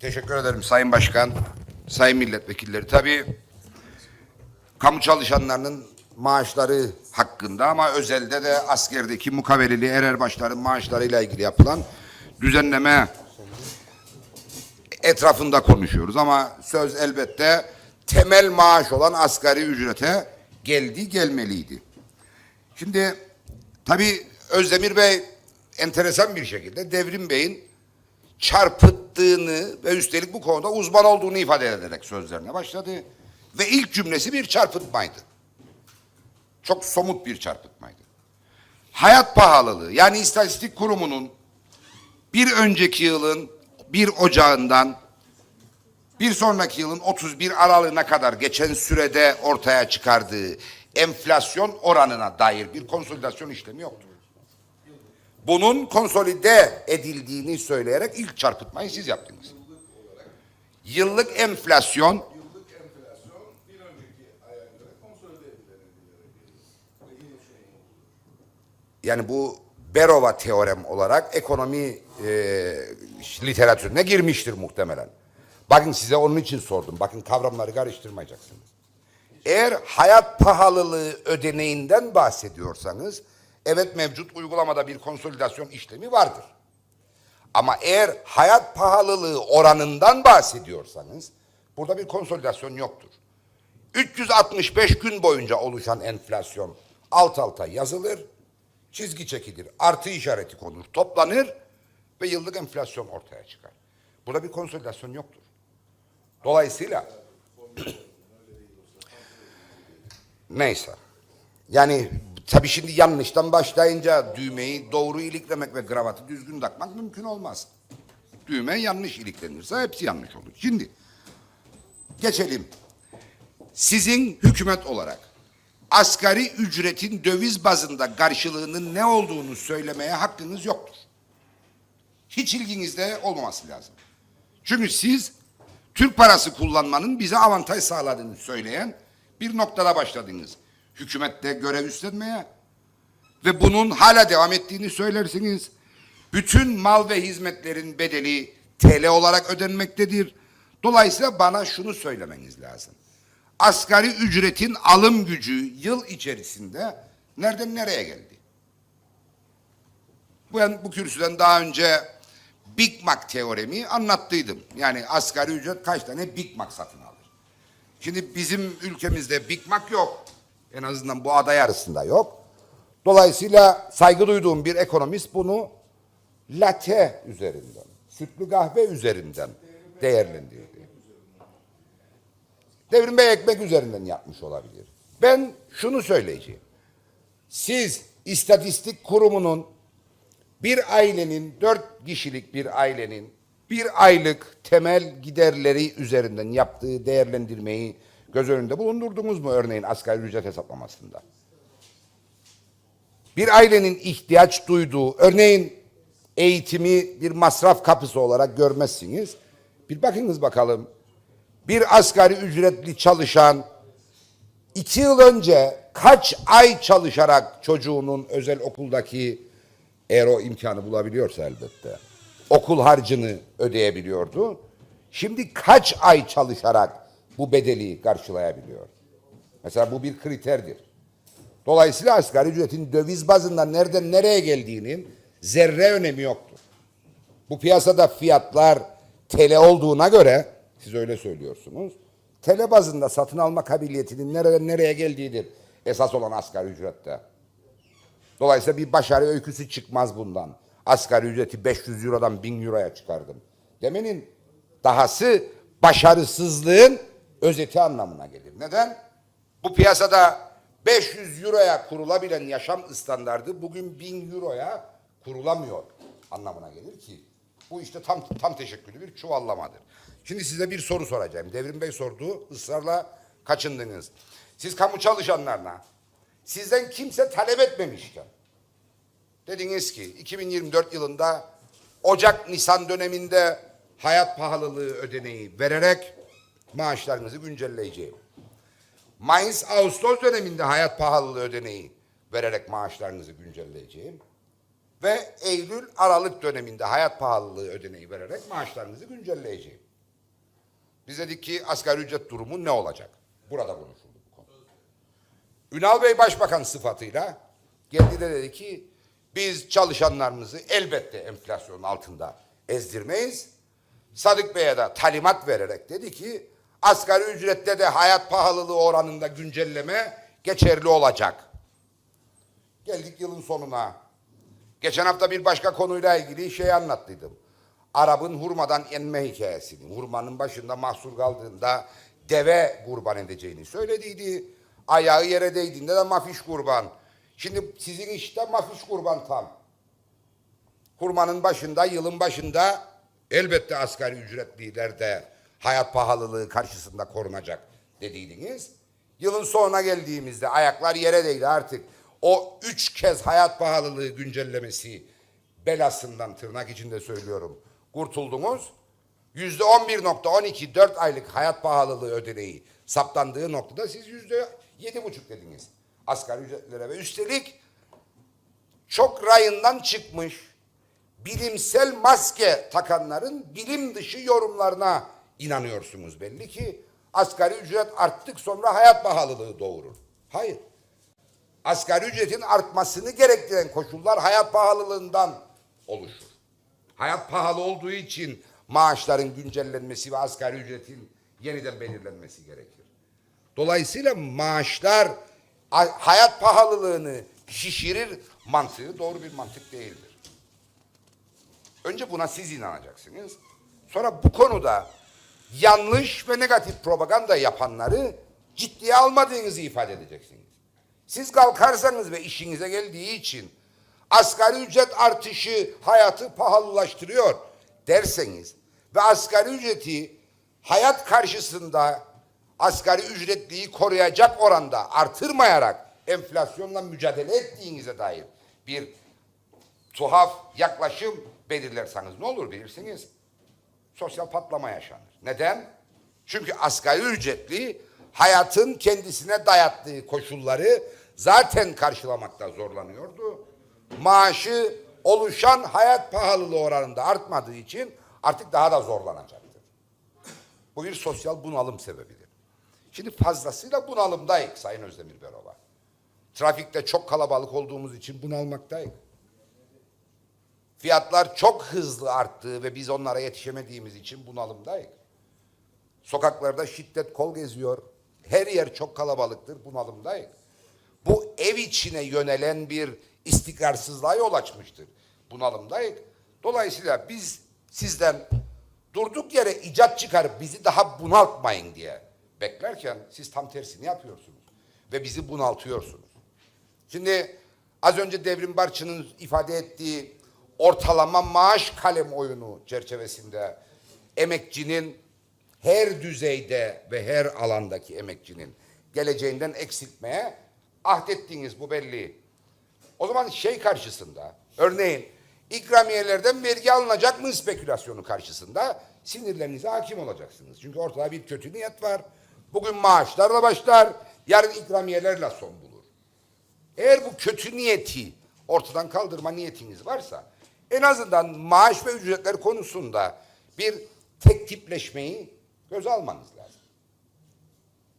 Teşekkür ederim Sayın Başkan, Sayın Milletvekilleri. Tabii kamu çalışanlarının maaşları hakkında ama özelde de askerdeki mukaveleli ererbaşların maaşlarıyla ilgili yapılan düzenleme etrafında konuşuyoruz. Ama söz elbette temel maaş olan asgari ücrete geldi gelmeliydi. Şimdi tabii Özdemir Bey enteresan bir şekilde Devrim Bey'in çarpıttığını ve üstelik bu konuda uzman olduğunu ifade ederek sözlerine başladı. Ve ilk cümlesi bir çarpıtmaydı. Çok somut bir çarpıtmaydı. Hayat pahalılığı yani istatistik kurumunun bir önceki yılın bir ocağından bir sonraki yılın 31 aralığına kadar geçen sürede ortaya çıkardığı enflasyon oranına dair bir konsolidasyon işlemi yoktur. Bunun konsolide edildiğini söyleyerek ilk çarpıtmayı siz yaptınız. Yıllık enflasyon yani bu Berova teorem olarak ekonomi e, literatürüne girmiştir muhtemelen. Bakın size onun için sordum. Bakın kavramları karıştırmayacaksınız. Eğer hayat pahalılığı ödeneğinden bahsediyorsanız evet mevcut uygulamada bir konsolidasyon işlemi vardır. Ama eğer hayat pahalılığı oranından bahsediyorsanız burada bir konsolidasyon yoktur. 365 gün boyunca oluşan enflasyon alt alta yazılır, çizgi çekilir, artı işareti konur, toplanır ve yıllık enflasyon ortaya çıkar. Burada bir konsolidasyon yoktur. Dolayısıyla neyse. Yani tabii şimdi yanlıştan başlayınca düğmeyi doğru iliklemek ve kravatı düzgün takmak mümkün olmaz. Düğme yanlış iliklenirse hepsi yanlış olur. Şimdi geçelim. Sizin hükümet olarak asgari ücretin döviz bazında karşılığının ne olduğunu söylemeye hakkınız yoktur. Hiç ilginizde olmaması lazım. Çünkü siz Türk parası kullanmanın bize avantaj sağladığını söyleyen bir noktada başladınız. Hükümette görev üstlenmeye ve bunun hala devam ettiğini söylersiniz. Bütün mal ve hizmetlerin bedeli TL olarak ödenmektedir. Dolayısıyla bana şunu söylemeniz lazım. Asgari ücretin alım gücü yıl içerisinde nereden nereye geldi? Ben bu kürsüden daha önce Big Mac teoremi anlattıydım. Yani asgari ücret kaç tane Big Mac satın alır? Şimdi bizim ülkemizde Big Mac yok. En azından bu aday arasında yok. Dolayısıyla saygı duyduğum bir ekonomist bunu latte üzerinden, sütlü kahve üzerinden değerlendirdi. Devrim Bey ekmek üzerinden yapmış olabilir. Ben şunu söyleyeceğim. Siz istatistik kurumunun bir ailenin, dört kişilik bir ailenin bir aylık temel giderleri üzerinden yaptığı değerlendirmeyi göz önünde bulundurdunuz mu örneğin asgari ücret hesaplamasında? Bir ailenin ihtiyaç duyduğu, örneğin eğitimi bir masraf kapısı olarak görmezsiniz. Bir bakınız bakalım, bir asgari ücretli çalışan iki yıl önce kaç ay çalışarak çocuğunun özel okuldaki eğer o imkanı bulabiliyorsa elbette okul harcını ödeyebiliyordu. Şimdi kaç ay çalışarak bu bedeli karşılayabiliyor? Mesela bu bir kriterdir. Dolayısıyla asgari ücretin döviz bazında nereden nereye geldiğinin zerre önemi yoktur. Bu piyasada fiyatlar TL olduğuna göre siz öyle söylüyorsunuz. TL bazında satın alma kabiliyetinin nereden nereye geldiğidir esas olan asgari ücrette. Dolayısıyla bir başarı öyküsü çıkmaz bundan. Asgari ücreti 500 Euro'dan 1000 Euro'ya çıkardım. Demenin dahası başarısızlığın özeti anlamına gelir. Neden? Bu piyasada 500 Euro'ya kurulabilen yaşam standardı bugün 1000 Euro'ya kurulamıyor anlamına gelir ki bu işte tam tam teşekküllü bir çuvallamadır. Şimdi size bir soru soracağım. Devrim Bey sordu, ısrarla kaçındınız. Siz kamu çalışanlarına sizden kimse talep etmemişken dediniz ki 2024 yılında Ocak-Nisan döneminde hayat pahalılığı ödeneği vererek maaşlarınızı güncelleyeceğim. Mayıs-Ağustos döneminde hayat pahalılığı ödeneği vererek maaşlarınızı güncelleyeceğim. ve Eylül Aralık döneminde hayat pahalılığı ödeneği vererek maaşlarınızı güncelleyeceğim. Biz dedik ki asgari ücret durumu ne olacak? Burada konuşuldu bu konu. Ünal Bey Başbakan sıfatıyla geldi de dedi ki biz çalışanlarımızı elbette enflasyonun altında ezdirmeyiz. Sadık Bey'e de talimat vererek dedi ki asgari ücrette de hayat pahalılığı oranında güncelleme geçerli olacak. Geldik yılın sonuna. Geçen hafta bir başka konuyla ilgili şey anlattıydım. Arap'ın hurmadan enme hikayesini. Hurmanın başında mahsur kaldığında deve kurban edeceğini söylediydi. Ayağı yere değdiğinde de mafiş kurban. Şimdi sizin işte mafiş kurban tam. Hurmanın başında, yılın başında elbette asgari ücretliler de hayat pahalılığı karşısında korunacak dediydiniz. Yılın sonuna geldiğimizde ayaklar yere değdi artık. O üç kez hayat pahalılığı güncellemesi belasından tırnak içinde söylüyorum. Kurtuldunuz. Yüzde on bir nokta on iki dört aylık hayat pahalılığı ödeneği saptandığı noktada siz yüzde yedi buçuk dediniz. Asgari ücretlere ve üstelik çok rayından çıkmış bilimsel maske takanların bilim dışı yorumlarına inanıyorsunuz belli ki asgari ücret arttık sonra hayat pahalılığı doğurur. Hayır. Asgari ücretin artmasını gerektiren koşullar hayat pahalılığından oluşur. Hayat pahalı olduğu için maaşların güncellenmesi ve asgari ücretin yeniden belirlenmesi gerekir. Dolayısıyla maaşlar hayat pahalılığını şişirir mantığı doğru bir mantık değildir. Önce buna siz inanacaksınız. Sonra bu konuda yanlış ve negatif propaganda yapanları ciddiye almadığınızı ifade edeceksiniz. Siz kalkarsanız ve işinize geldiği için asgari ücret artışı hayatı pahalılaştırıyor derseniz ve asgari ücreti hayat karşısında asgari ücretliyi koruyacak oranda artırmayarak enflasyonla mücadele ettiğinize dair bir tuhaf yaklaşım belirlerseniz ne olur bilirsiniz? Sosyal patlama yaşanır. Neden? Çünkü asgari ücretli hayatın kendisine dayattığı koşulları zaten karşılamakta zorlanıyordu. Maaşı oluşan hayat pahalılığı oranında artmadığı için artık daha da zorlanacaktır. Bu bir sosyal bunalım sebebidir. Şimdi fazlasıyla bunalımdayız Sayın Özdemir Berova. Trafikte çok kalabalık olduğumuz için bunalmaktayız. Fiyatlar çok hızlı arttığı ve biz onlara yetişemediğimiz için bunalımdayız. Sokaklarda şiddet kol geziyor. Her yer çok kalabalıktır, bunalımdayız. Bu ev içine yönelen bir istikrarsızlığa yol açmıştır. Bunalımdayız. Dolayısıyla biz sizden durduk yere icat çıkarıp bizi daha bunaltmayın diye beklerken siz tam tersini yapıyorsunuz. Ve bizi bunaltıyorsunuz. Şimdi az önce Devrim Barçı'nın ifade ettiği ortalama maaş kalem oyunu çerçevesinde emekçinin her düzeyde ve her alandaki emekçinin geleceğinden eksiltmeye ahdettiğiniz bu belli. O zaman şey karşısında örneğin ikramiyelerden vergi alınacak mı spekülasyonu karşısında sinirlerinize hakim olacaksınız. Çünkü ortada bir kötü niyet var. Bugün maaşlarla başlar, yarın ikramiyelerle son bulur. Eğer bu kötü niyeti ortadan kaldırma niyetiniz varsa en azından maaş ve ücretler konusunda bir tek tipleşmeyi göze almanız lazım.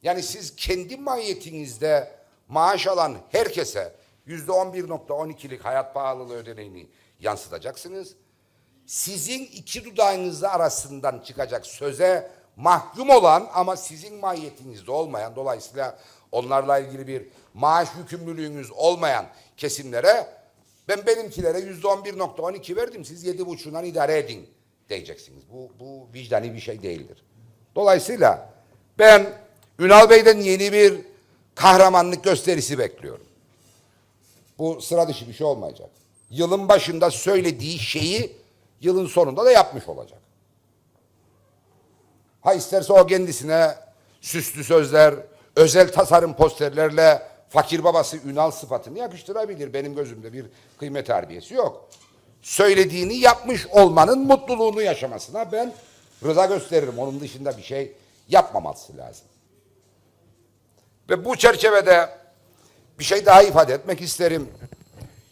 Yani siz kendi mahiyetinizde maaş alan herkese yüzde on bir nokta on ikilik hayat pahalılığı ödeneğini yansıtacaksınız. Sizin iki dudağınız arasından çıkacak söze mahkum olan ama sizin mahiyetinizde olmayan dolayısıyla onlarla ilgili bir maaş yükümlülüğünüz olmayan kesimlere ben benimkilere yüzde on bir nokta on iki verdim siz yedi buçuğundan idare edin diyeceksiniz. Bu, bu vicdani bir şey değildir. Dolayısıyla ben Ünal Bey'den yeni bir kahramanlık gösterisi bekliyorum. Bu sıra dışı bir şey olmayacak. Yılın başında söylediği şeyi yılın sonunda da yapmış olacak. Ha isterse o kendisine süslü sözler, özel tasarım posterlerle fakir babası Ünal sıfatını yakıştırabilir. Benim gözümde bir kıymet harbiyesi yok. Söylediğini yapmış olmanın mutluluğunu yaşamasına ben rıza gösteririm. Onun dışında bir şey yapmaması lazım. Ve bu çerçevede bir şey daha ifade etmek isterim.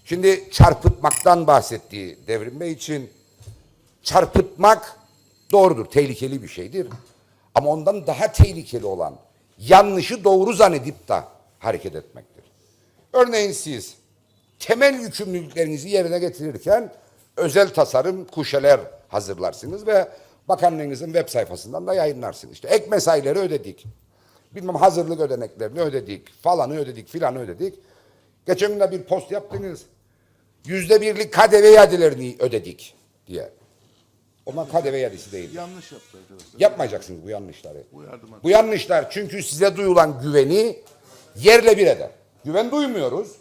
Şimdi çarpıtmaktan bahsettiği Devrim için çarpıtmak doğrudur, tehlikeli bir şeydir. Ama ondan daha tehlikeli olan yanlışı doğru zannedip de hareket etmektir. Örneğin siz temel yükümlülüklerinizi yerine getirirken özel tasarım kuşeler hazırlarsınız ve bakanlığınızın web sayfasından da yayınlarsınız. İşte ek mesaileri ödedik. Bilmem hazırlık ödeneklerini ödedik, falanı ödedik, filanı ödedik. Geçen gün de bir post yaptınız. Yüzde birlik KDV iadelerini ödedik diye. Ama KDV iadesi değil. Yanlış yaptı arkadaşlar. Yapmayacaksınız bu yanlışları. Bu yanlışlar çünkü size duyulan güveni yerle bir eder. Güven duymuyoruz.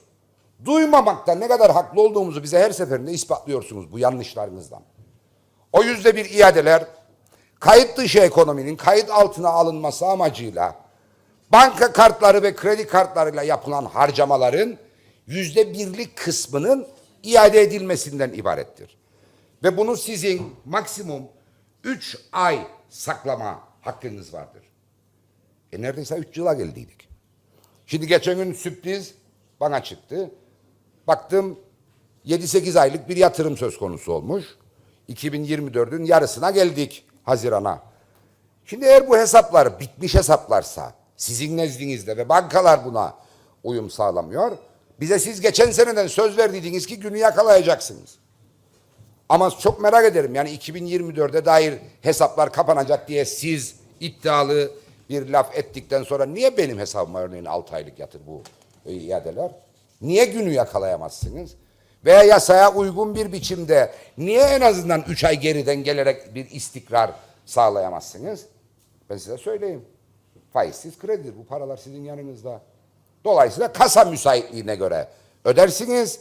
Duymamakta ne kadar haklı olduğumuzu bize her seferinde ispatlıyorsunuz bu yanlışlarınızdan. O yüzde bir iadeler kayıt dışı ekonominin kayıt altına alınması amacıyla banka kartları ve kredi kartlarıyla yapılan harcamaların yüzde birlik kısmının iade edilmesinden ibarettir. Ve bunu sizin maksimum 3 ay saklama hakkınız vardır. E neredeyse 3 yıla geldiydik. Şimdi geçen gün sürpriz bana çıktı. Baktım 7-8 aylık bir yatırım söz konusu olmuş. 2024'ün yarısına geldik Haziran'a. Şimdi eğer bu hesaplar bitmiş hesaplarsa sizin nezdinizde ve bankalar buna uyum sağlamıyor. Bize siz geçen seneden söz verdiydiniz ki günü yakalayacaksınız. Ama çok merak ederim yani 2024'e dair hesaplar kapanacak diye siz iddialı bir laf ettikten sonra niye benim hesabıma örneğin 6 aylık yatır bu e, iadeler? Niye günü yakalayamazsınız? Veya yasaya uygun bir biçimde niye en azından 3 ay geriden gelerek bir istikrar sağlayamazsınız? Ben size söyleyeyim. Faizsiz kredidir. Bu paralar sizin yanınızda. Dolayısıyla kasa müsaitliğine göre ödersiniz.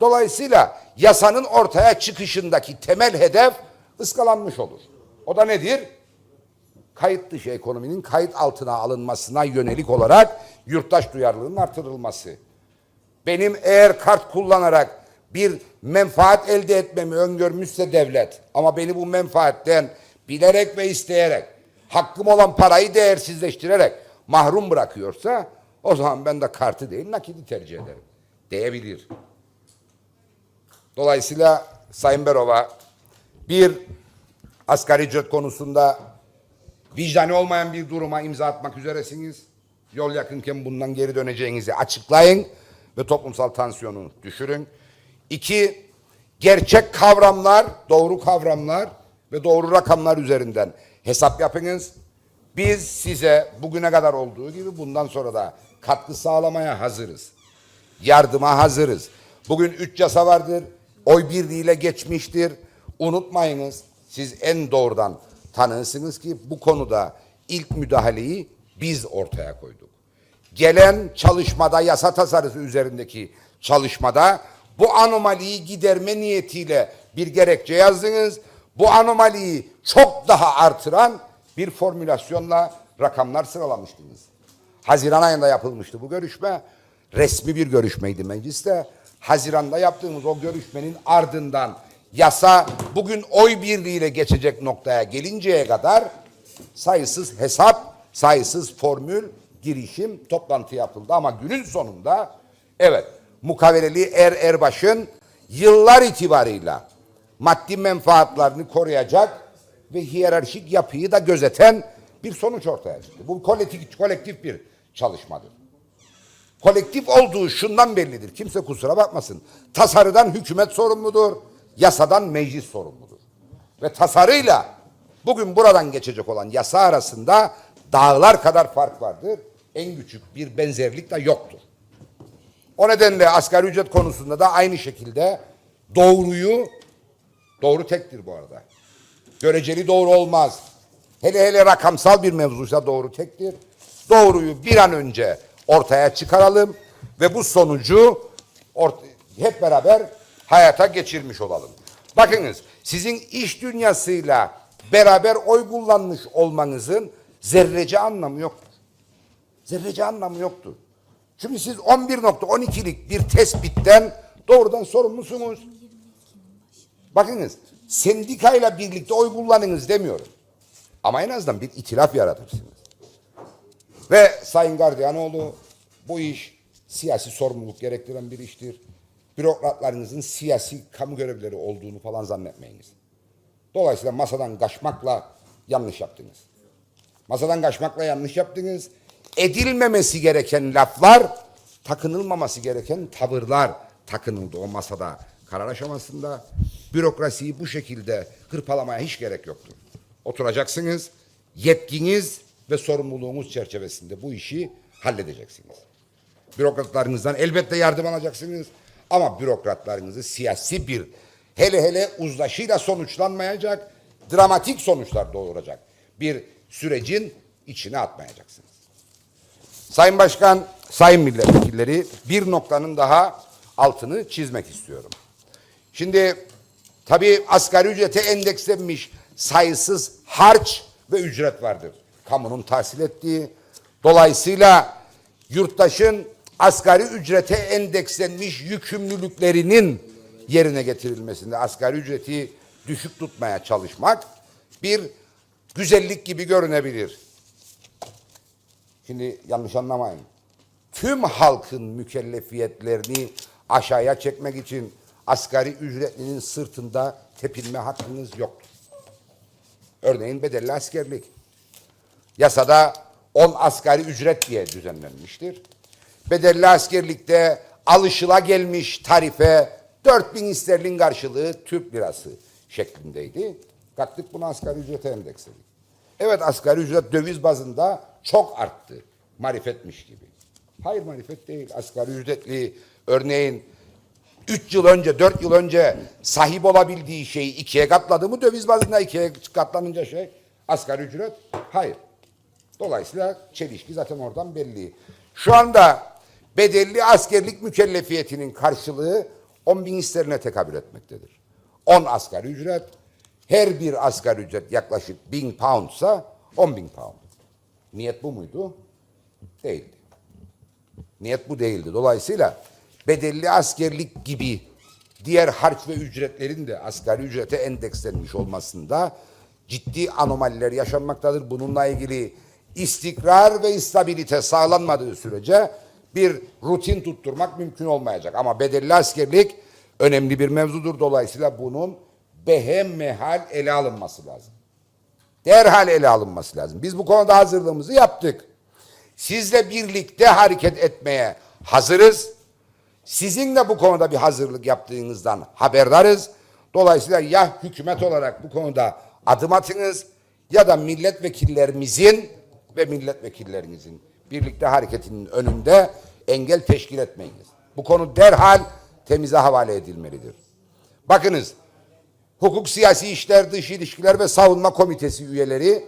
Dolayısıyla yasanın ortaya çıkışındaki temel hedef ıskalanmış olur. O da nedir? Kayıt dışı ekonominin kayıt altına alınmasına yönelik olarak yurttaş duyarlılığının artırılması. Benim eğer kart kullanarak bir menfaat elde etmemi öngörmüşse devlet ama beni bu menfaatten bilerek ve isteyerek hakkım olan parayı değersizleştirerek mahrum bırakıyorsa o zaman ben de kartı değil nakidi tercih ederim. Diyebilir. Dolayısıyla Sayın Berova bir asgari ücret konusunda vicdani olmayan bir duruma imza atmak üzeresiniz. Yol yakınken bundan geri döneceğinizi açıklayın ve toplumsal tansiyonu düşürün. İki, gerçek kavramlar, doğru kavramlar ve doğru rakamlar üzerinden hesap yapınız. Biz size bugüne kadar olduğu gibi bundan sonra da katkı sağlamaya hazırız yardıma hazırız. Bugün üç yasa vardır. Oy birliğiyle geçmiştir. Unutmayınız siz en doğrudan tanınsınız ki bu konuda ilk müdahaleyi biz ortaya koyduk. Gelen çalışmada yasa tasarısı üzerindeki çalışmada bu anomaliyi giderme niyetiyle bir gerekçe yazdınız. Bu anomaliyi çok daha artıran bir formülasyonla rakamlar sıralamıştınız. Haziran ayında yapılmıştı bu görüşme. Resmi bir görüşmeydi mecliste. Haziranda yaptığımız o görüşmenin ardından yasa bugün oy birliğiyle geçecek noktaya gelinceye kadar sayısız hesap, sayısız formül, girişim, toplantı yapıldı. Ama günün sonunda evet mukaveleli Er Erbaş'ın yıllar itibarıyla maddi menfaatlerini koruyacak ve hiyerarşik yapıyı da gözeten bir sonuç ortaya çıktı. Bu kolektif, kolektif bir çalışmadır. Kolektif olduğu şundan bellidir. Kimse kusura bakmasın. Tasarıdan hükümet sorumludur. Yasadan meclis sorumludur. Ve tasarıyla bugün buradan geçecek olan yasa arasında dağlar kadar fark vardır. En küçük bir benzerlik de yoktur. O nedenle asgari ücret konusunda da aynı şekilde doğruyu, doğru tektir bu arada. Göreceli doğru olmaz. Hele hele rakamsal bir mevzuysa doğru tektir. Doğruyu bir an önce ortaya çıkaralım ve bu sonucu hep beraber hayata geçirmiş olalım. Bakınız sizin iş dünyasıyla beraber oy kullanmış olmanızın zerrece anlamı yoktur. Zerrece anlamı yoktur. Çünkü siz 11.12'lik bir tespitten doğrudan sorumlusunuz. Bakınız sendikayla birlikte oy kullanınız demiyorum. Ama en azından bir itilaf yaratırsınız. Ve Sayın Gardiyanoğlu bu iş siyasi sorumluluk gerektiren bir iştir. bürokratlarınızın siyasi kamu görevlileri olduğunu falan zannetmeyiniz. Dolayısıyla masadan kaçmakla yanlış yaptınız. Masadan kaçmakla yanlış yaptınız. Edilmemesi gereken laflar, takınılmaması gereken tavırlar takınıldı o masada karar aşamasında. Bürokrasiyi bu şekilde hırpalamaya hiç gerek yoktur. Oturacaksınız, yetkiniz ve sorumluluğunuz çerçevesinde bu işi halledeceksiniz. Bürokratlarınızdan elbette yardım alacaksınız. Ama bürokratlarınızı siyasi bir hele hele uzlaşıyla sonuçlanmayacak, dramatik sonuçlar doğuracak bir sürecin içine atmayacaksınız. Sayın Başkan, Sayın Milletvekilleri bir noktanın daha altını çizmek istiyorum. Şimdi tabii asgari ücrete endekslenmiş sayısız harç ve ücret vardır. Kamunun tahsil ettiği. Dolayısıyla yurttaşın asgari ücrete endekslenmiş yükümlülüklerinin yerine getirilmesinde asgari ücreti düşük tutmaya çalışmak bir güzellik gibi görünebilir. Şimdi yanlış anlamayın. Tüm halkın mükellefiyetlerini aşağıya çekmek için asgari ücretlinin sırtında tepinme hakkınız yoktur. Örneğin bedelli askerlik. Yasada 10 asgari ücret diye düzenlenmiştir. Bedelli askerlikte alışıla gelmiş tarife 4000 sterlin karşılığı Türk lirası şeklindeydi. Kalktık bunu asgari ücrete endeksledik. Evet asgari ücret döviz bazında çok arttı. Marifetmiş gibi. Hayır marifet değil. Asgari ücretli örneğin 3 yıl önce, 4 yıl önce sahip olabildiği şeyi ikiye katladı mı döviz bazında ikiye katlanınca şey asgari ücret? Hayır. Dolayısıyla çelişki zaten oradan belli. Şu anda bedelli askerlik mükellefiyetinin karşılığı 10 bin sterline tekabül etmektedir. 10 asgari ücret, her bir asgari ücret yaklaşık 1000 poundsa 10 bin pound. Niyet bu muydu? Değildi. Niyet bu değildi. Dolayısıyla bedelli askerlik gibi diğer harç ve ücretlerin de asgari ücrete endekslenmiş olmasında ciddi anomaliler yaşanmaktadır. Bununla ilgili istikrar ve istabilite sağlanmadığı sürece bir rutin tutturmak mümkün olmayacak. Ama bedelli askerlik önemli bir mevzudur. Dolayısıyla bunun behemmehal ele alınması lazım. Derhal ele alınması lazım. Biz bu konuda hazırlığımızı yaptık. Sizle birlikte hareket etmeye hazırız. Sizin de bu konuda bir hazırlık yaptığınızdan haberdarız. Dolayısıyla ya hükümet olarak bu konuda adım atınız ya da milletvekillerimizin ve milletvekillerinizin birlikte hareketinin önünde engel teşkil etmeyiniz. Bu konu derhal temize havale edilmelidir. Bakınız Hukuk Siyasi İşler, Dış İlişkiler ve Savunma Komitesi üyeleri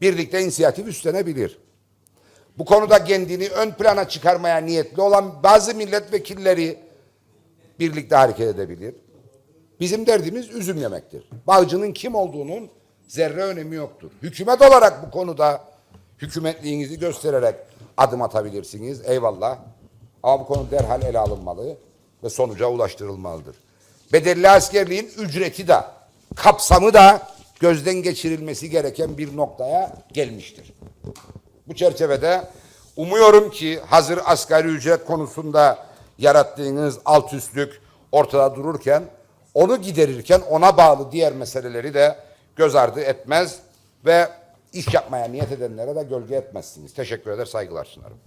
birlikte inisiyatif üstlenebilir. Bu konuda kendini ön plana çıkarmaya niyetli olan bazı milletvekilleri birlikte hareket edebilir. Bizim derdimiz üzüm yemektir. Bağcının kim olduğunun zerre önemi yoktur. Hükümet olarak bu konuda hükümetliğinizi göstererek adım atabilirsiniz. Eyvallah. Ama bu konu derhal ele alınmalı ve sonuca ulaştırılmalıdır. Bedelli askerliğin ücreti de, kapsamı da gözden geçirilmesi gereken bir noktaya gelmiştir. Bu çerçevede umuyorum ki hazır asgari ücret konusunda yarattığınız alt üstlük ortada dururken onu giderirken ona bağlı diğer meseleleri de göz ardı etmez ve iş yapmaya niyet edenlere de gölge etmezsiniz. Teşekkür eder, saygılar sunarım.